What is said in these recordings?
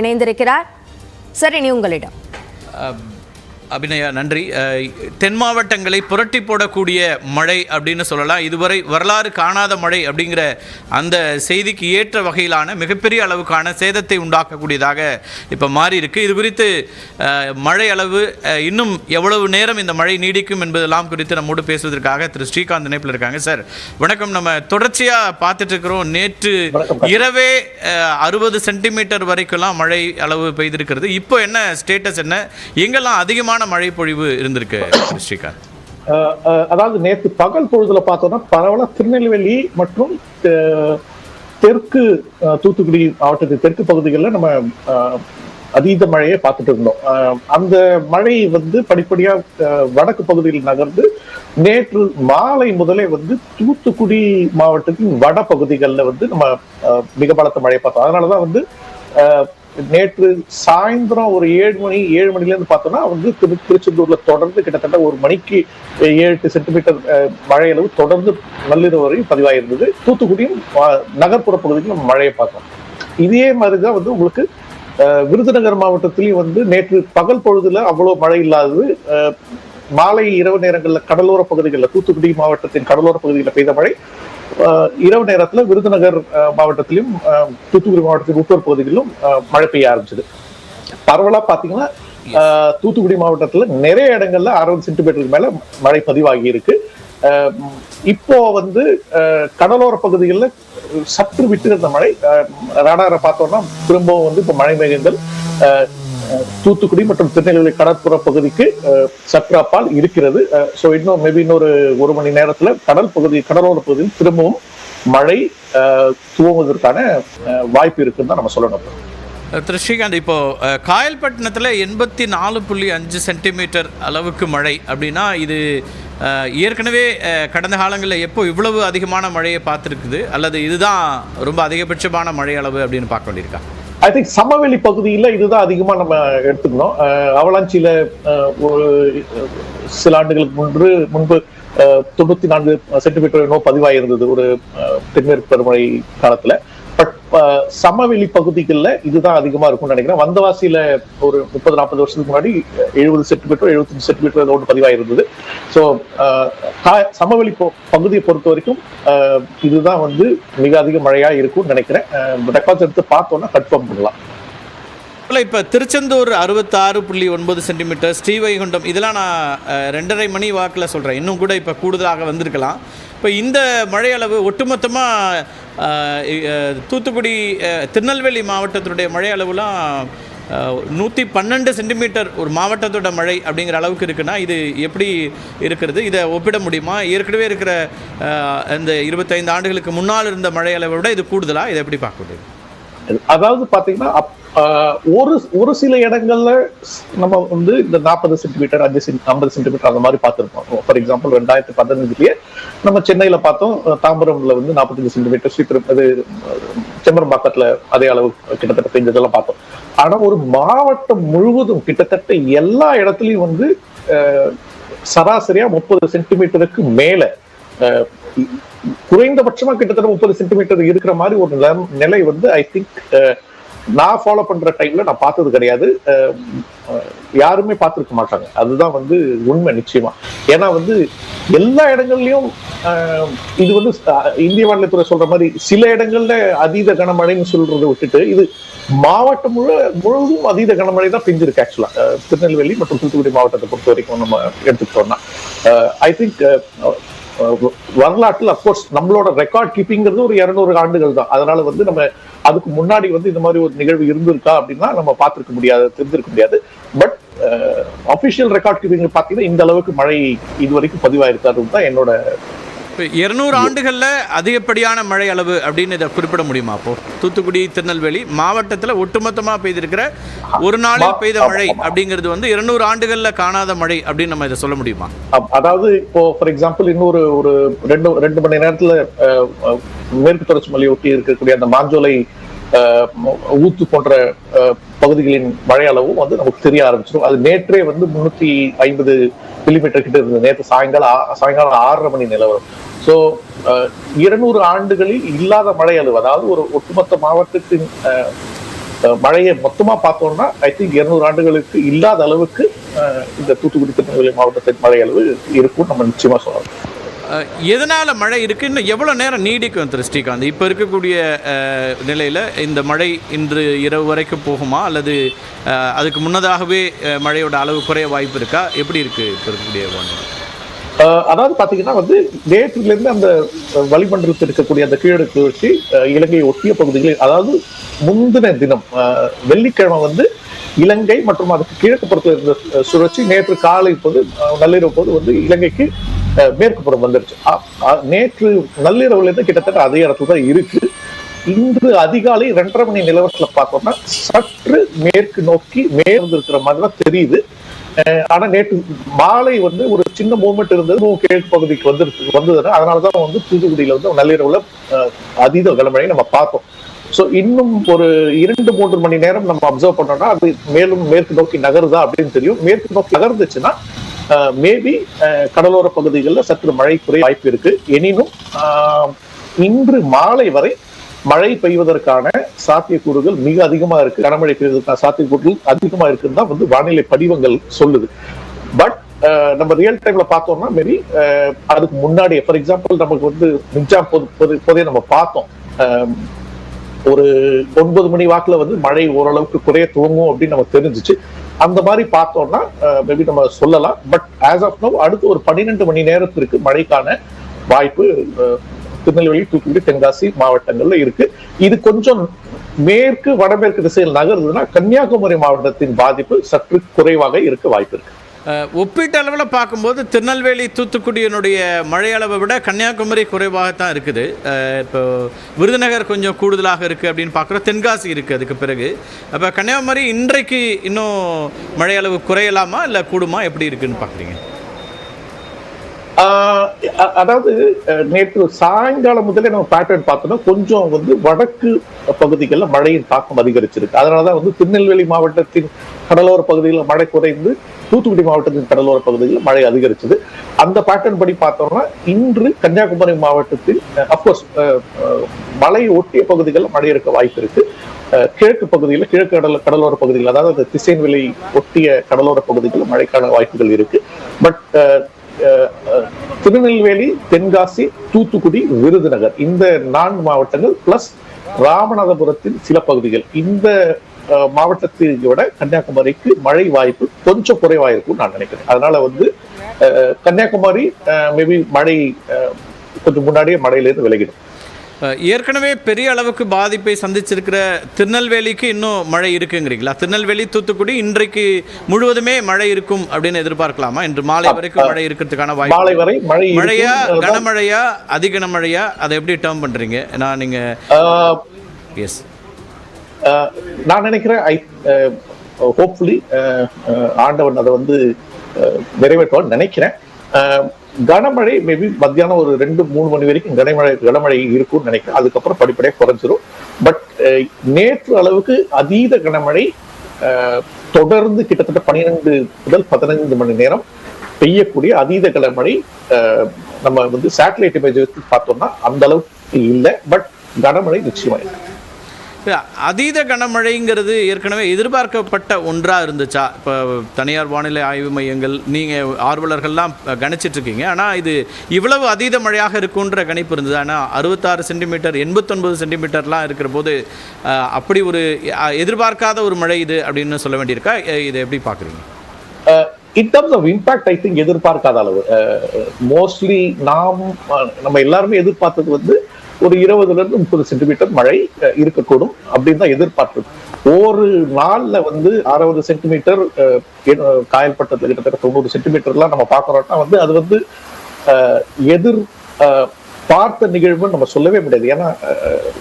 இணைந்திருக்கிறார். சரி நீ உங்களிடம் அபிநயா நன்றி. தென் மாவட்டங்களை புரட்டி போடக்கூடிய மழை அப்படின்னு சொல்லலாம். இதுவரை வரலாறு காணாத மழை அப்படிங்கிற அந்த செய்திக்கு ஏற்ற வகையிலான மிகப்பெரிய அளவுக்கான சேதத்தை உண்டாக்கக்கூடியதாக இப்போ மாறி இருக்கு இது குறித்து மழை அளவு இன்னும் எவ்வளவு நேரம் இந்த மழை நீடிக்கும் என்பதெல்லாம் குறித்து நம்மோடு பேசுவதற்காக திரு ஸ்ரீகாந்த் இணைப்பில் இருக்காங்க. சார் வணக்கம். நம்ம தொடர்ச்சியாக பார்த்துட்டு இருக்கிறோம். நேற்று இரவே அறுபது சென்டிமீட்டர் வரைக்கும்லாம் மழை அளவு பெய்திருக்கிறது. இப்போ என்ன ஸ்டேட்டஸ் என்ன? எங்கெல்லாம் அதிகமான மழை பொழிவு இருந்திருக்கு ஸ்ரீகாந்த். அதாவது நேற்று பகல் பொழுதுல பார்த்தோம்னா பரவலாக திருநெல்வேலி மற்றும் தெற்கு தூத்துக்குடி மாவட்டத்தின் தெற்கு பகுதிகளில் நம்ம அஹ், அதீத மழையை பார்த்துட்டு இருந்தோம். அந்த மழை வந்து படிப்படியாக வடக்கு பகுதியில் நகர்ந்து நேற்று மாலை முதலே வந்து தூத்துக்குடி மாவட்டத்தின் வட பகுதிகளில் வந்து நம்ம அஹ், மிக பலத்த மழையை பார்த்தோம். அதனாலதான் வந்து நேற்று சாயந்தரம் ஒரு ஏழு மணி ஏழு மணிலேருந்து பார்த்தோம்னா வந்து திரு திருச்செந்தூர்ல தொடர்ந்து கிட்டத்தட்ட ஒரு மணிக்கு ஏழு எட்டு சென்டிமீட்டர் மழையளவு மழை அளவு தொடர்ந்து நள்ளிரவு வரையும் பதிவாயிருந்தது. தூத்துக்குடியும் நகர்ப்புற பகுதியில் நம்ம மழையை பார்த்தோம். இதே மாதிரிதான் வந்து உங்களுக்கு விருதுநகர் மாவட்டத்திலையும் வந்து நேற்று பகல் பொழுதுல அவ்வளோ மழை இல்லாதது. மாலை இரவு நேரங்களில் கடலோர பகுதிகளில் தூத்துக்குடி மாவட்டத்தின் கடலோர பகுதிகளில் பெய்த மழை. இரவு நேரத்துல விருதுநகர் மாவட்டத்திலும் தூத்துக்குடி மாவட்டத்தின் உட்புற பகுதிகளிலும் மழை பெய்ய ஆரம்பிச்சது. பரவலா பாத்தீங்கன்னா தூத்துக்குடி மாவட்டத்துல நிறைய இடங்கள்ல அறுபது சென்டிமீட்டருக்கு மேல மழை பதிவாகி இருக்கு. இப்போ வந்து கடலோர பகுதிகளில் சற்று விட்டு இருந்த மழை ரடாரை பார்த்தோம்னா திரும்பவும் வந்து இப்போ மழை மேகங்கள் தூத்துக்குடி மற்றும் திருநெல்வேலி கடற்புற பகுதிக்கு சற்று அப்பால் இருக்கிறது. ஸோ இன்னும் மேபி இன்னொரு ஒரு மணி நேரத்தில் கடல் பகுதி கடலோர பகுதியில் திரும்பவும் மழை துவங்குவதற்கான வாய்ப்பு இருக்குன்னு தான் நம்ம சொல்லணும். திரு ஸ்ரீகாந்த் இப்போ காயல்பட்டினத்தில் எண்பத்தி நாலு புள்ளி அஞ்சு சென்டிமீட்டர் அளவுக்கு மழை அப்படின்னா இது ஏற்கனவே கடந்த காலங்களில் எப்போ இவ்வளவு அதிகமான மழையை பார்த்துருக்குது? அல்லது இதுதான் ரொம்ப அதிகபட்சமான மழை அளவு அப்படின்னு பார்க்க வேண்டியிருக்கா? ஐ திங்க் சமவெளி பகுதியில இதுதான் அதிகமா நம்ம எடுத்துக்கணும். அவலாஞ்சியில் அவலாஞ்சியில ஒரு சில ஆண்டுகளுக்கு முன்பு முன்பு அஹ், தொண்ணூத்தி நான்கு சென்டிமீட்டர் என்னோ பதிவாயிருந்தது ஒரு தென்மேற்கு பருவமழை காலத்துல. சமவெளி பகுதிகளில் இதுதான் அதிகமா இருக்கும்னு நினைக்கிறேன். வந்தவாசியில ஒரு முப்பது நாற்பது வருஷத்துக்கு முன்னாடி எழுபது சென்டிமீட்டர் எழுபத்தஞ்சு சென்டிமீட்டர் ஒன்று பதிவாயிருந்தது ஸோ சமவெளி பகுதியை பொறுத்த வரைக்கும் அஹ், இதுதான் வந்து மிக அதிக மழையா இருக்கும்னு நினைக்கிறேன். ரெக்கார்ட்ஸ் எடுத்து பார்த்தோம்னா கன்ஃபார்ம் பண்ணலாம். இல்லை இப்போ திருச்செந்தூர் அறுபத்தாறு புள்ளி ஒன்பது சென்டிமீட்டர் ஸ்ரீவைகுண்டம் இதெல்லாம் நான் ரெண்டரை மணி வாக்கில் சொல்கிறேன் இன்னும் கூட இப்போ கூடுதலாக வந்திருக்கலாம். இப்போ இந்த மழை அளவு ஒட்டுமொத்தமாக தூத்துக்குடி திருநெல்வேலி மாவட்டத்தினுடைய மழை அளவுலாம் நூற்றி பன்னெண்டு சென்டிமீட்டர் ஒரு மாவட்டத்தோட மழை அப்படிங்கிற அளவுக்கு இருக்குன்னா இது எப்படி இருக்கிறது? இதை ஒப்பிட முடியுமா? ஏற்கனவே இருக்கிற இந்த இருபத்தைந்து ஆண்டுகளுக்கு முன்னால் இருந்த மழை அளவை விட இது கூடுதலாக இதை எப்படி பார்க்க முடியும்? அதாவது பாத்தீங்கன்னா ஒரு ஒரு சில இடங்கள்ல நம்ம வந்து இந்த நாற்பது சென்டிமீட்டர் அஞ்சு சென்டி ஐம்பது சென்டிமீட்டர் அந்த மாதிரி பார்த்துருப்போம். ஃபார் எக்ஸாம்பிள் ரெண்டாயிரத்தி பதினஞ்சுலயே நம்ம சென்னையில பார்த்தோம் தாம்பரம்ல வந்து நாற்பத்தஞ்சு சென்டிமீட்டர் சீக்கிரம் அது செம்பரம் செம்பரம்பாக்கத்துல அதே அளவு கிட்டத்தட்ட பெஞ்சதெல்லாம் பார்த்தோம். ஆனா ஒரு மாவட்டம் முழுவதும் கிட்டத்தட்ட எல்லா இடத்துலயும் வந்து சராசரியா முப்பது சென்டிமீட்டருக்கு மேல குறைந்தபட்சமா கிட்டத்தட்ட முப்பது சென்டிமீட்டர் இருக்கிற மாதிரி ஒரு நிலம்- நிலை வந்து ஐ திங்க் நான் ஃபாலோ பண்ற டைம்ல நான் பார்த்தது கிடையாது. யாருமே பார்த்துருக்க மாட்டாங்க. அதுதான் வந்து உண்மை நிச்சயமா. ஏன்னா வந்து எல்லா இடங்கள்லயும் இது வந்து இந்திய மாநிலத்துறை சொல்ற மாதிரி சில இடங்கள்ல அதீத கனமழைன்னு சொல்றதை விட்டுட்டு இது மாவட்டம் முழு முழுவதும் அதீத கனமழை தான் பெஞ்சிருக்கு ஆக்சுவலா திருநெல்வேலி மற்றும் தூத்துக்குடி மாவட்டத்தை பொறுத்த வரைக்கும் நம்ம எடுத்துக்கிட்டோம்னா. ஐ திங்க் வரலாற்றில் அப்கோர்ஸ் நம்மளோட ரெக்கார்ட் கீப்பிங்கிறது ஒரு இருநூறு ஆண்டுகள் தான். அதனால வந்து நம்ம அதுக்கு முன்னாடி வந்து இந்த மாதிரி ஒரு நிகழ்வு இருந்திருக்கா அப்படின்னா நம்ம பார்த்திருக்க முடியாது தெரிஞ்சிருக்க முடியாது. பட் அஃபிஷியல் ரெக்கார்ட் கீப்பிங் பார்த்தீங்கன்னா இந்த அளவுக்கு மழை இது வரைக்கும் பதிவாயிருக்காருன்னு தான் என்னோட இருநூறு ஆண்டுகளில் அதிகப்படியான மழை அளவு அப்படின்னு இதை குறிப்பிட முடியுமா அப்போ? தூத்துக்குடி திருநெல்வேலி மாவட்டத்தில் ஒட்டுமொத்தமாக பெய்திருக்கிற ஒரு நாளில் பெய்த மழை அப்படிங்கிறது வந்து இருநூறு ஆண்டுகளில் காணாத மழை அப்படின்னு நம்ம இதை சொல்ல முடியுமா? அதாவது இப்போ ஃபார் எக்ஸாம்பிள் இன்னொரு ஒரு ரெண்டு ரெண்டு மணி நேரத்துல மேற்கு தொடர்ச்சி மலையை ஒட்டி இருக்கக்கூடிய அந்த மாஞ்சோலை ஊத்து போன்ற பகுதிகளின் மழை அளவும் வந்து நமக்கு தெரிய ஆரம்பிச்சிடும். அது நேற்றே வந்து முன்னூத்தி ஐம்பது மில்லிமீட்டர் கிட்ட இருந்தது. நேற்று சாயங்காலம் ஆ- சாயங்காலம் ஆறரை மணி நிலவரம் ஸோ இருநூறு ஆண்டுகளில் இல்லாத மழை அளவு அதாவது ஒரு ஒட்டுமொத்த மாவட்டத்தின் மழையை மொத்தமா பார்த்தோம்னா ஐ திங்க் இருநூறு ஆண்டுகளுக்கு இல்லாத அளவுக்கு இந்த தூத்துக்குடி திருநெல்வேலி மாவட்டத்தின் மழை அளவு இருக்கும் நம்ம நிச்சயமா சொல்லலாம். எதனால் மழை இருக்குன்னு இன்னும் நேரம் நீடிக்கும் திரு ஸ்ரீகாந்த்? இப்போ இருக்கக்கூடிய நிலையில் இந்த மழை இன்று இரவு வரைக்கும் போகுமா? அல்லது அதுக்கு முன்னதாகவே மழையோட அளவு குறைய வாய்ப்பு இருக்கா? எப்படி இருக்குது இப்போ இருக்கக்கூடிய வானிலை? அதாவது பாத்தீங்கன்னா வந்து நேற்றுலேருந்து அந்த வளிமண்டலத்தில் இருக்கக்கூடிய அந்த கீழடுக்கு வச்சு இலங்கையை ஒட்டிய பகுதிகளில் அதாவது முந்தின தினம் வெள்ளிக்கிழமை வந்து இலங்கை மற்றும் அதுக்கு கிழக்கு புறத்தில் இருந்த சுழற்சி நேற்று காலை போது நள்ளிரவு போது வந்து இலங்கைக்கு மேற்கு புறம் வந்துருச்சு. நேற்று நள்ளிரவுல இருந்து கிட்டத்தட்ட அதே இடத்துல தான் இருக்கு. இன்று அதிகாலை ரெண்டரை மணி நிலவரத்துல பார்த்தோம்னா சற்று மேற்கு நோக்கி மேற்கு இருக்கிற மாதிரி தான் தெரியுது. ஆனா நேற்று மாலை வந்து ஒரு சின்ன மூவ்மெண்ட் இருந்தது. கிழக்கு பகுதிக்கு வந்து வந்ததுன்னா அதனாலதான் வந்து தூத்துக்குடியில வந்து நள்ளிரவுல அதீத கனமழையை நம்ம பார்த்தோம். சோ இன்னும் ஒரு இரண்டு மூன்று மணி நேரம் நம்ம அப்சர்வ் பண்ணோம்னா அது மேலும் மேற்கு நோக்கி நகருதா அப்படின்னு தெரியும். மேற்கு நோக்கி நகர்ந்துச்சுன்னா மேபி கடலோர பகுதிகளில் சற்று மழை குறைய வாய்ப்பு இருக்கு. எனினும் இன்று மாலை வரை மழை பெய்வதற்கான சாத்தியக்கூறுகள் மிக அதிகமா இருக்கு. கனமழை பெய்வதற்கான சாத்தியக்கூறுகள் அதிகமா இருக்குன்னு தான் வந்து வானிலை படிவங்கள் சொல்லுது. பட் நம்ம ரியல் டைம்ல பார்த்தோம்னா மேபி அதுக்கு முன்னாடி ஃபார் எக்ஸாம்பிள் நமக்கு வந்து மிஞ்சாம் பொது பொது- நம்ம பார்த்தோம். ஒரு ஒன்பது மணி வாக்குல வந்து மழை ஓரளவுக்கு குறைய துவங்கும் அப்படின்னு நமக்கு தெரிஞ்சுச்சு. அந்த மாதிரி பார்த்தோம்னா மேபி நம்ம சொல்லலாம். பட் ஆஸ் ஆஃப் நவ் அடுத்து ஒரு பன்னிரெண்டு மணி நேரத்திற்கு மழைக்கான வாய்ப்பு திருநெல்வேலி தூத்துக்குடி தென்காசி மாவட்டங்கள்ல இருக்கு. இது கொஞ்சம் மேற்கு வடமேற்கு திசையில் நகர்ந்ததுன்னா கன்னியாகுமரி மாவட்டத்தின் பாதிப்பு சற்று குறைவாக இருக்க வாய்ப்பு இருக்கு. ஒப்பீட்டு அளவில் பார்க்கும்போது திருநெல்வேலி தூத்துக்குடியினுடைய மழை அளவை விட கன்னியாகுமரி குறைவாகத்தான் இருக்குது. இப்போ விருதுநகர் கொஞ்சம் கூடுதலாக இருக்குது அப்படின்னு பார்க்குறோம். தென்காசி இருக்குது அதுக்கு பிறகு. அப்போ கன்னியாகுமரி இன்றைக்கு இன்னும் மழை அளவு குறையலாமா இல்லை கூடுமா? எப்படி இருக்குன்னு பார்க்குறீங்க. அதாவது நேற்று சாயங்காலம் முதலே நம்ம பேட்டர்ன் பார்த்தோம்னா கொஞ்சம் வந்து வடக்கு பகுதிகளில் மழையின் தாக்கம் அதிகரிச்சிருக்கு. அதனாலதான் வந்து திருநெல்வேலி மாவட்டத்தின் கடலோர பகுதிகளில் மழை குறைந்து தூத்துக்குடி மாவட்டத்தின் கடலோர பகுதிகளில் மழை அதிகரிச்சது அந்த பேட்டர்ன் படி பார்த்தோம்னா இன்று கன்னியாகுமரி மாவட்டத்தில் அப்கோர்ஸ் மலை ஒட்டிய பகுதிகளில் மழை இருக்க வாய்ப்பு இருக்கு. கிழக்கு பகுதியில் கிழக்கு கடல கடலோர பகுதிகள் அதாவது அந்த திசைன்வெளி ஒட்டிய கடலோர பகுதிகளில் மழைக்கான வாய்ப்புகள் இருக்கு. But ah, ah, Tirunelveli Tenkasi Thoothukudi Virudhunagar இந்த நான்கு மாவட்டங்கள் பிளஸ் ராமநாதபுரத்தின் சில பகுதிகள். இந்த மாவட்டத்தை விட கன்னியாகுமரிக்கு மழை வாய்ப்பு கொஞ்சம் குறைவா இருக்கும் நான் நினைக்கிறேன். அதனால வந்து கன்னியாகுமரி மேபி மழை கொஞ்சம் முன்னாடியே மழையிலிருந்து விலகிடும். ஏற்கனவே பெரிய அளவுக்கு பாதிப்பை சந்திச்சிருக்கிற திருநெல்வேலிக்கு இன்னும் மழை இருக்குங்கிறீங்களா? திருநெல்வேலி தூத்துக்குடி இன்றைக்கு முழுவதுமே மழை இருக்கும் அப்படின்னு எதிர்பார்க்கலாமா? இன்று மாலை வரைக்கும் மழை இருக்கிறதுக்கான மாலை வாய்ப்பு வரை மழை. மழையா கனமழையா அதி கனமழையா அதை எப்படி டேர்ம் பண்றீங்க? நான் நீங்க எஸ் நான் நினைக்கிறேன் ஐ ஹோப்ஃபுல்லி ஆண்டவன் அதை வந்து அஹ், நிறைவேற்றுவான்னு நினைக்கிறேன். கனமழை மேபி மத்தியானம் ஒரு ரெண்டு மூணு மணி வரைக்கும் கனமழை கனமழை இருக்கும்னு நினைக்கிறேன். அதுக்கப்புறம் படிப்படியாக குறைஞ்சிரும். பட் நேற்று அளவுக்கு அதீத கனமழை தொடர்ந்து கிட்டத்தட்ட பன்னிரெண்டு முதல் பதினைந்து மணி நேரம் பெய்யக்கூடிய அதீத கனமழை நம்ம வந்து சேட்டலைட் இமேஜ் வச்சு பார்த்தோம்னா அந்த அளவுக்கு இல்லை. பட் கனமழை நிச்சயமாக இருக்கு. அதீத கனமழைங்கிறது ஏற்கனவே எதிர்பார்க்கப்பட்ட ஒன்றாக இருந்துச்சா? இப்போ தனியார் வானிலை ஆய்வு மையங்கள் நீங்கள் ஆர்வலர்கள்லாம் கணிச்சிட்ருக்கீங்க ஆனால் இது இவ்வளவு அதீத மழையாக இருக்குன்ற கணிப்பு இருந்தது. ஆனால் அறுபத்தாறு சென்டிமீட்டர் எண்பத்தொன்பது சென்டிமீட்டர்லாம் இருக்கிற போது அப்படி ஒரு எதிர்பார்க்காத ஒரு மழை இது அப்படின்னு சொல்ல வேண்டியிருக்கா? இதை எப்படி பார்க்குறீங்க in terms of impact I think எதிர்பார்க்காத அளவு. மோஸ்ட்லி நாம் நம்ம எல்லாருமே எதிர்பார்த்தது வந்து ஒரு இருபதுல இருந்து முப்பது சென்டிமீட்டர் மழை இருக்கக்கூடும் அப்படின்னு தான் எதிர்பார்த்தது ஒரு நாள்ல வந்து அறுபது சென்டிமீட்டர் காயல்பட்டத்துல கிட்டத்தட்ட தொண்ணூறு சென்டிமீட்டர்லாம் நம்ம பார்க்கறோம்னா வந்து அது வந்து எதிர் பார்த்த நிகழ்வுன்னு நம்ம சொல்லவே முடியாது. ஏன்னா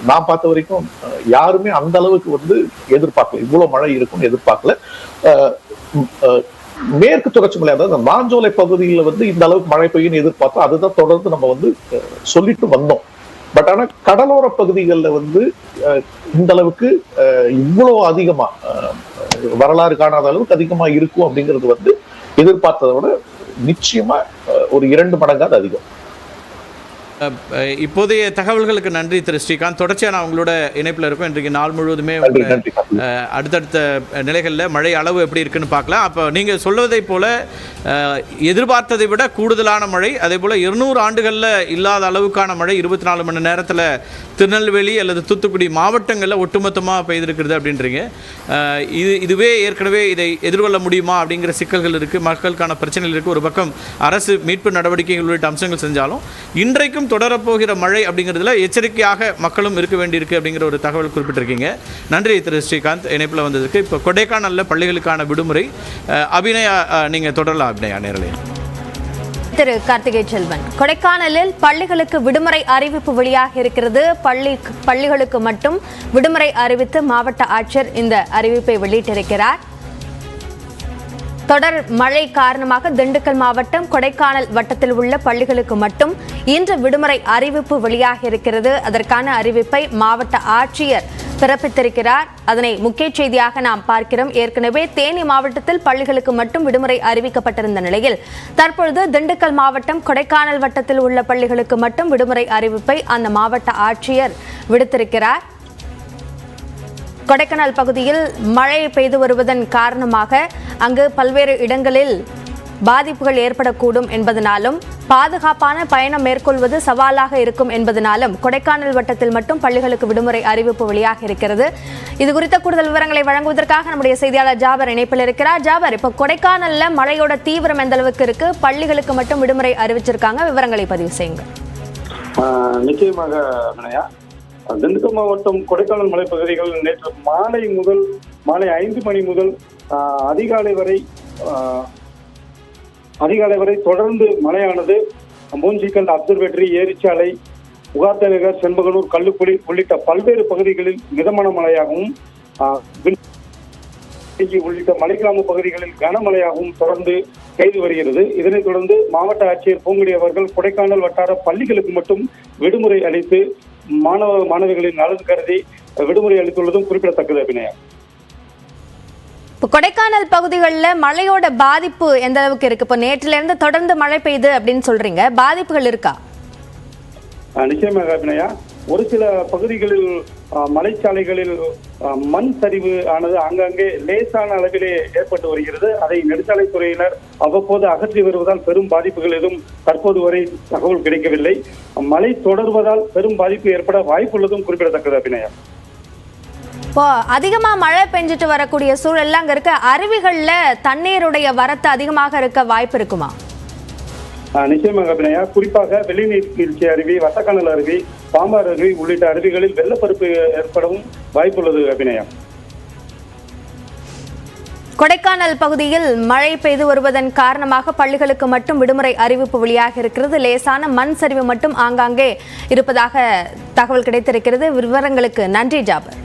நான் பார்த்த வரைக்கும் யாருமே அந்த அளவுக்கு வந்து எதிர்பார்க்கல. இவ்வளவு மழை இருக்கும்னு எதிர்பார்க்கல. மேற்கு தொடர்ச்சி மலை அதாவது அந்த மாஞ்சோலை பகுதியில் வந்து இந்த அளவுக்கு மழை பெய்யும்னு எதிர்பார்த்தோம் அதுதான் தொடர்ந்து நம்ம வந்து சொல்லிட்டு வந்தோம். பட் ஆனா கடலோர பகுதிகளில் வந்து அஹ், இந்த அளவுக்கு இவ்வளோ அதிகமாக அதிகமா வரலாறு காணாத அளவுக்கு அதிகமா இருக்கும் அப்படிங்கிறது வந்து எதிர்பார்த்ததை விட நிச்சயமா ஒரு இரண்டு மடங்காவது அதிகம். இப்போதைய தகவல்களுக்கு நன்றி திரு ஸ்ரீகாந்த். தொடர்ச்சியாக நான் உங்களோட இணைப்பில் இருக்கும். இன்றைக்கு நாள் முழுவதுமே அடுத்தடுத்த நிலைகளில் மழை அளவு எப்படி இருக்குன்னு பார்க்கலாம். அப்போ நீங்கள் சொல்வதைப் போல எதிர்பார்த்ததை விட கூடுதலான மழை அதே போல் இருநூறு ஆண்டுகளில் இல்லாத அளவுக்கான மழை இருபத்தி நாலு மணி நேரத்தில் திருநெல்வேலி அல்லது தூத்துக்குடி மாவட்டங்களில் ஒட்டுமொத்தமாக பெய்திருக்கிறது அப்படின்றீங்க. இது இதுவே ஏற்கனவே இதை எதிர்கொள்ள முடியுமா அப்படிங்கிற சிக்கல்கள் இருக்குது மக்களுக்கான பிரச்சனைகள் இருக்குது ஒரு பக்கம் அரசு மீட்பு நடவடிக்கைகள் உள்ளிட்ட அம்சங்கள் செஞ்சாலும் இன்றைக்கும் தொடரப்போகிற மழை அப்படிங்கிறதுல எச்சரிக்கையாக மக்களும் இருக்க வேண்டியிருக்கு அப்படிங்கிற ஒரு தகவல் குறிப்பிட்டிருக்கீங்க. நன்றி திரு ஸ்ரீகாந்த். இணைப்பில் வந்ததுக்கு இப்போ கொடைக்கானலில் பள்ளிகளுக்கான விடுமுறை. அஹ், அபிநயா நீங்கள் தொடரலாம் அபிநயா நேரலையா. திரு கார்த்திகை செல்வன் கொடைக்கானலில் பள்ளிகளுக்கு விடுமுறை அறிவிப்பு வெளியாக இருக்கிறது. பள்ளி பள்ளிகளுக்கு மட்டும் விடுமுறை அறிவித்து மாவட்ட ஆட்சியர் இந்த அறிவிப்பை வெளியிட்டிருக்கிறார். தொடர் மழை காரணமாக திண்டுக்கல் மாவட்டம் கொடைக்கானல் வட்டத்தில் உள்ள பள்ளிகளுக்கு மட்டும் இன்று விடுமுறை அறிவிப்பு வெளியாக இருக்கிறது. அதற்கான அறிவிப்பை மாவட்ட ஆட்சியர் பிறப்பித்திருக்கிறார். அதனை முக்கிய செய்தியாக நாம் பார்க்கிறோம். ஏற்கனவே தேனி மாவட்டத்தில் பள்ளிகளுக்கு மட்டும் விடுமுறை அறிவிக்கப்பட்டிருந்த நிலையில் தற்பொழுது திண்டுக்கல் மாவட்டம் கொடைக்கானல் வட்டத்தில் உள்ள பள்ளிகளுக்கு மட்டும் விடுமுறை அறிவிப்பை அந்த மாவட்ட ஆட்சியர் விடுத்திருக்கிறார். கொடைக்கானல் பகுதியில் மழை பெய்து வருவதன் காரணமாக அங்கு பல்வேறு இடங்களில் பாதிப்புகள் ஏற்படக்கூடும் என்பதனாலும் பாதுகாப்பான பயணம் மேற்கொள்வது சவாலாக இருக்கும் என்பதனாலும் கொடைக்கானல் வட்டத்தில் மட்டும் பள்ளிகளுக்கு விடுமுறை அறிவிப்பு வெளியாக இருக்கிறது. இது குறித்த கூடுதல் விவரங்களை வழங்குவதற்காக நம்முடைய செய்தியாளர் ஜாபர் இணைப்பில் இருக்கிறார். ஜாபர் இப்போ கொடைக்கானல்ல மழையோட தீவிரம் எந்த அளவுக்கு இருக்கு? பள்ளிகளுக்கு மட்டும் விடுமுறை அறிவிச்சிருக்காங்க. விவரங்களை பதிவு செய்யுங்க. நிச்சயமாக திண்டுக்கல் மாவட்டம் கொடைக்கானல் மலைப்பகுதிகள் நேற்று மாலை முதல் மாலை ஐந்து மணி முதல் அதிகாலை வரை அதிகாலை வரை தொடர்ந்து மழையானது. மூஞ்சிக்கல் அப்சர்வேட்டரி ஏரிச்சாலை உகாத்தநகர் செண்பகனூர் கல்லுக்குடி உள்ளிட்ட பல்வேறு பகுதிகளில் மிதமான மழையாகவும் உள்ளிட்ட மலைக்கிராம பகுதிகளில் கனமழையாகவும் தொடர்ந்து பெய்து வருகிறது. இதனைத் தொடர்ந்து மாவட்ட ஆட்சியர் பூங்குடி அவர்கள் கொடைக்கானல் வட்டார பள்ளிகளுக்கு மட்டும் விடுமுறை அளித்து மாணவ மாணவிகளின் நலன் கருதி விடுமுறை அளித்துள்ளதும் குறிப்பிடத்தக்கது அபிநயா. கொடைக்கானல் பகுதிகளில் மழையோட பாதிப்பு எந்த அளவுக்கு இருக்கு? இப்போ நேற்றுல இருந்து தொடர்ந்து மழை பெய்யுது அப்படின்னு சொல்றீங்க. பாதிப்புகள் இருக்கா? ஆஹ் நிச்சயமாக அபிநயா ஒரு சில பகுதிகளில் மலைச்சாலைகளில் மண் சரிவு ஆனது ஆங்காங்கே லேசான அளவிலே ஏற்பட்டு வருகிறது. அதை நெடுஞ்சாலைத்துறையினர் அவ்வப்போது அகற்றி வருவதால் பெரும் பாதிப்புகள் எதுவும் தற்போது வரை தகவல் கிடைக்கவில்லை. மழை தொடர்வதால் பெரும் பாதிப்பு ஏற்பட வாய்ப்புள்ளதும் குறிப்பிடத்தக்கது அபிநயா இப்போ அதிகமா மழை பெஞ்சிட்டு வரக்கூடிய சூழல்ல அங்க இருக்க அருவிகள்ல தண்ணீருடைய வரத்து அதிகமாக இருக்க வாய்ப்பு இருக்குமா? நிச்சயமாக அபிநயா குறிப்பாக வெள்ளிநீர் வீழ்ச்சி அருவி வட்டக்கானல் அருவி பாம்பார் அருவி உள்ளிட்ட அருவிகளில் வெள்ளப்பெருக்கு ஏற்படவும் வாய்ப்புள்ளது அபிநயா கொடைக்கானல் பகுதியில் மழை பெய்து வருவதன் காரணமாக பள்ளிகளுக்கு மட்டும் விடுமுறை அறிவிப்பு வெளியாக இருக்கிறது. லேசான மண் சரிவு மட்டும் ஆங்காங்கே இருப்பதாக தகவல் கிடைத்திருக்கிறது. விவரங்களுக்கு நன்றி ஜாபர்.